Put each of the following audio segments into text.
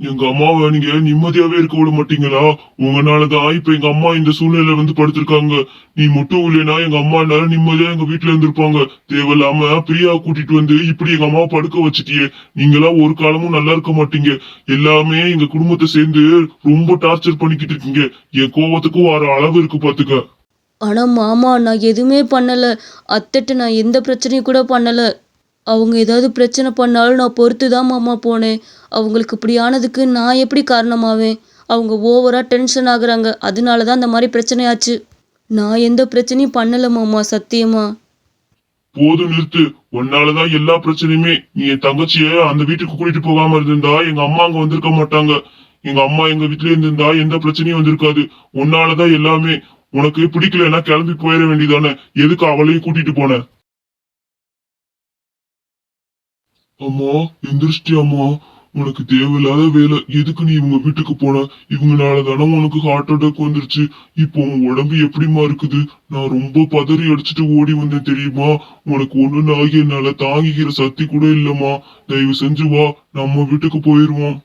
எங்க அம்மாவை நீங்க நிம்மதியாவே இருக்க விட மாட்டீங்களா? உங்களாலதான் இப்ப எங்க அம்மா இந்த சூழ்நிலை வந்து படுத்திருக்காங்க. நீ மட்டும் இல்லைன்னா எங்க அம்மா என்னால நிம்மதியா எங்க வீட்டுல இருந்திருப்பாங்க. தேவையில்லாம பிரியா கூட்டிட்டு வந்து இப்படி எங்க அம்மாவை படுக்க வச்சுட்டியே. நீங்களா ஒரு காலமும் நல்லா இருக்க மாட்டீங்க. எல்லாமே எங்க குடும்பத்தை சேர்ந்து ரொம்ப டார்ச்சர் பண்ணிக்கிட்டு இருக்கீங்க. என் கோவத்துக்கும் வர அளவு இருக்கு பாத்துக்க. ஆனா மாமா நான் எதுவுமே பண்ணல. அத்தைட்ட நான் எந்த பிரச்சனையும் கூட பண்ணல. அவங்க ஏதாவது பிரச்சனை பண்ணாலும் நான் பொறுத்து தான் மாமா போனேன். அவங்களுக்கு இப்படி ஆனதுக்கு நான் எப்படி காரணமாவேன்? அவங்க ஓவராக டென்ஷன் ஆகுறாங்க. அதனால தான் இந்த மாதிரி பிரச்சனையாச்சு. நான் எந்த பிரச்சனையும் பண்ணல மாமா சத்தியமா. போதும் நிறுத்து. உன்னாலதான் எல்லா பிரச்சனையுமே. நீ என் தங்கச்சிய அந்த வீட்டுக்கு கூட்டிட்டு போகாம இருந்திருந்தா எங்க அம்மா அங்க வந்திருக்க மாட்டாங்க. எங்க அம்மா எங்க வீட்டுல இருந்திருந்தா எந்த பிரச்சனையும் வந்திருக்காது. உன்னாலதான் எல்லாமே. உனக்கு பிடிக்கலன்னா கிளம்பி போயிட வேண்டியதானே. எதுக்கு அவளையும் கூட்டிட்டு போன? அம்மா எந்திரிச்சிட்டி அம்மா உனக்கு தேவையில்லாத வேலை. எதுக்கு நீ இவங்க வீட்டுக்கு போன? இவங்கனால தானே உனக்கு ஹார்ட் அட்டாக் வந்துருச்சு. இப்போ உன் உடம்பு எப்படிம்மா இருக்குது? நான் ரொம்ப பதறி அடிச்சுட்டு ஓடி வந்தேன் தெரியுமா? உனக்கு ஒண்ணு ஆகி என்னால தாங்கிக்கிற சக்தி கூட இல்லம்மா. தயவு செஞ்சு வா நம்ம வீட்டுக்கு போயிருவோம்.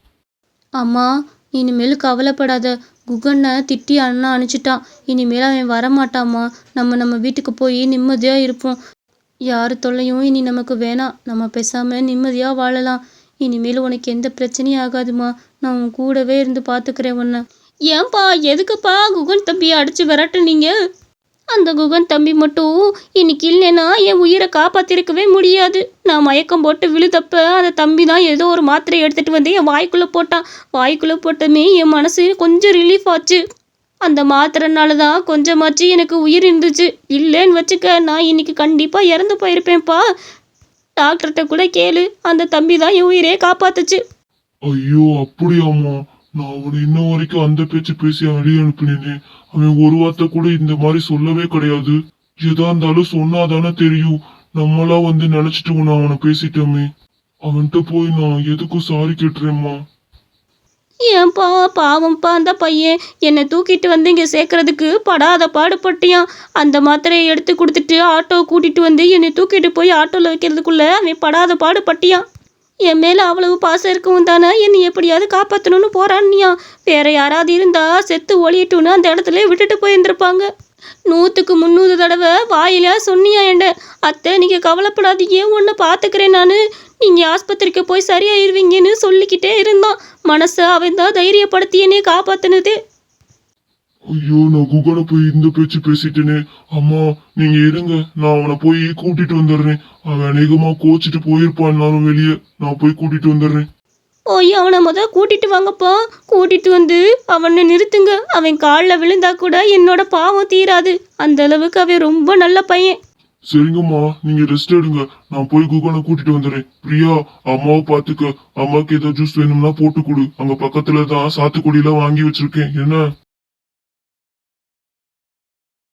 அம்மா இனிமேல் கவலைப்படாத. குகனை திட்டி அண்ணா அனுப்பிச்சிட்டான் இனிமேல் அவன் வரமாட்டாம்மா. நம்ம நம்ம வீட்டுக்கு போய் நிம்மதியாக இருப்போம். யார் தொல்லையும் இனி நமக்கு வேணாம். நம்ம பேசாமல் நிம்மதியாக வாழலாம். இனிமேல் உனக்கு எந்த பிரச்சனையும் ஆகாதும்மா நான் உன் கூடவே இருந்து பார்த்துக்கிறேன் உன்னை. ஏன்பா எதுக்குப்பா குகன் தம்பியை அடித்து விரட்டுனீங்க? அந்த குகன் தம்பி மட்டும் இன்னைக்கு இல்லைன்னா என் உயிரை காப்பாத்திருக்கவே முடியாது. நான் மயக்கம் போட்டு விழுதப்ப அந்த தம்பி தான் ஏதோ ஒரு மாத்திரை எடுத்துகிட்டு வந்து என் வாய்க்குள்ளே போட்டான். வாய்க்குள்ளே போட்டமே என் மனசு கொஞ்சம் ரிலீஃப் ஆச்சு. அந்த மாத்திரைனால தான் கொஞ்சமாச்சு எனக்கு உயிர் இருந்துச்சு. இல்லைன்னு வச்சுக்க நான் இன்னைக்கு கண்டிப்பாக இறந்து போயிருப்பேன்ப்பா. டாக்டர்கிட்ட கூட கேளு அந்த தம்பி தான் என் உயிரே காப்பாத்துச்சு. ஐயோ அப்படியாம்மா. நான் அவனை இன்ன வரைக்கும் அந்த பேச்சு பேசி அவன் வெளியே அவன் ஒரு வார்த்தை கூட இந்த மாதிரி சொல்லவே கிடையாது. எதா இருந்தாலும் சொன்னாதானே தெரியும். நம்மளா வந்து நினைச்சிட்டு நான் அவனை பேசிட்டோமே. அவன்கிட்ட போய் நான் எதுக்கும் சாரி கேட்டுறேம்மா. ஏன்பா பாவம்ப்பா அந்த பையன். என்னை தூக்கிட்டு வந்து இங்கே சேர்க்கறதுக்கு படாத பாடுபட்டியான் அந்த மாத்திரையை எடுத்து கொடுத்துட்டு ஆட்டோ கூட்டிகிட்டு வந்து என்னை தூக்கிட்டு போய் ஆட்டோவில் வைக்கிறதுக்குள்ளே அவன் படாத பாடுபட்டியான் என் மேலே அவ்வளவு பாசம் இருக்கவும் தானே? என்னை எப்படியாவது காப்பாற்றணும்னு போறான்னியா? வேற யாராவது இருந்தா செத்து ஒளியட்டும்னு அந்த இடத்துல விட்டுட்டு போயிருந்திருப்பாங்க. நூற்றுக்கு முந்நூறு தடவை வாயில சொன்னியா என்ன? அத்தை நீங்கள் கவலைப்படாதீங்க. ஒன்று பார்த்துக்கிறேன் நான். நீங்கள் ஆஸ்பத்திரிக்கு போய் சரியாயிருவீங்கன்னு சொல்லிக்கிட்டே இருந்தான். மனசை அவன் தான் தைரியப்படுத்தி என்னை காப்பாத்தினது. ஐயோ நான் குகனை போய் இந்த பேச்சு பேசிட்டேனே. அம்மா நீங்க இருங்க. நான் அவனை போய் கூட்டிட்டு வந்துடுறேன். அவன் அநேகமா கோச்சிட்டு போயிருப்பான் நானும் வெளியே. நான் போய் கூட்டிட்டு வந்துடுறேன். போய் அவனை முத கூட்டிட்டு வாங்கப்பா. கூட்டிட்டு வந்து அவனை நிறுத்துங்க. அவன் காலில் விழுந்தா கூட என்னோட பாவம் தீராது. அந்த அளவுக்கு அவன் ரொம்ப நல்ல பையன். சரிங்கம்மா நீங்க ரெஸ்ட் எடுங்க. நான் போய் குகனை கூட்டிட்டு வந்துடுறேன். பிரியா அம்மாவை பாத்துக்க அம்மாக்கு ஏதோ ஜூஸ் வேணும்னா போட்டு கொடு. அங்க பக்கத்துல தான் சாத்துக்குடியில வாங்கி வச்சிருக்கேன். என்ன?